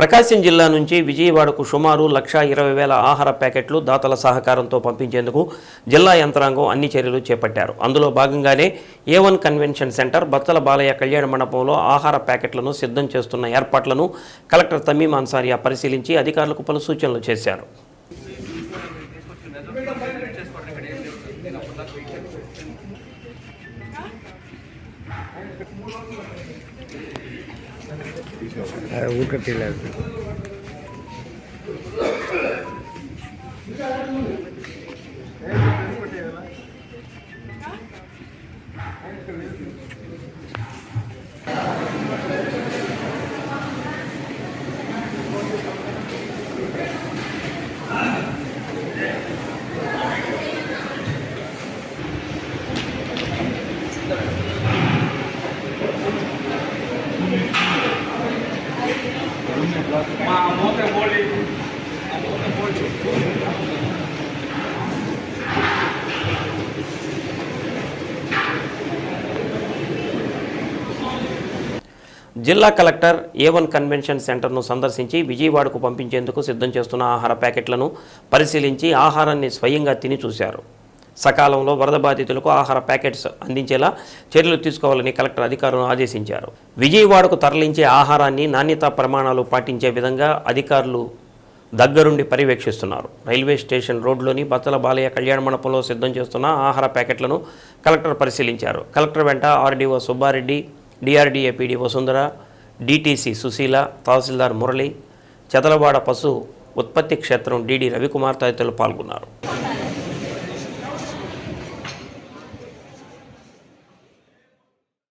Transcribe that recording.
ప్రకాశం జిల్లా నుంచి విజయవాడకు సుమారు లక్ష ఇరవై వేల ఆహార ప్యాకెట్లు దాతల సహకారంతో పంపించేందుకు జిల్లా యంత్రాంగం అన్ని చర్యలు చేపట్టారు. అందులో భాగంగానే A one convention center Battala Balayya కళ్యాణ మండపంలో ఆహార ప్యాకెట్లను సిద్ధం చేస్తున్న ఏర్పాట్లను కలెక్టర్ తమీమ్ అన్సారియా పరిశీలించి అధికారులకు పలు సూచనలు చేశారు. Eu vou levo. జిల్లా కలెక్టర్ ఏ వన్ కన్వెన్షన్ సెంటర్ను సందర్శించి విజయవాడకు పంపించేందుకు సిద్ధం చేస్తున్న ఆహార ప్యాకెట్లను పరిశీలించి ఆహారాన్ని స్వయంగా తిని చూశారు. సకాలంలో వరద బాధితులకు ఆహార ప్యాకెట్స్ అందించేలా చర్యలు తీసుకోవాలని కలెక్టర్ అధికారులను ఆదేశించారు. విజయవాడకు తరలించే ఆహారాన్ని నాణ్యతా ప్రమాణాలు పాటించే విధంగా అధికారులు దగ్గరుండి పర్యవేక్షిస్తున్నారు. రైల్వే స్టేషన్ రోడ్లోని బత్తల బాలయ్య కళ్యాణ మండపంలో సిద్ధం చేస్తున్న ఆహార ప్యాకెట్లను కలెక్టర్ పరిశీలించారు. కలెక్టర్ వెంట RDO Subbareddy DRDA PD Vasundhara DTC Sushila తహసీల్దార్ మురళి చెదలవాడ పశు ఉత్పత్తి క్షేత్రం డిడి రవికుమార్ తదితరులు పాల్గొన్నారు.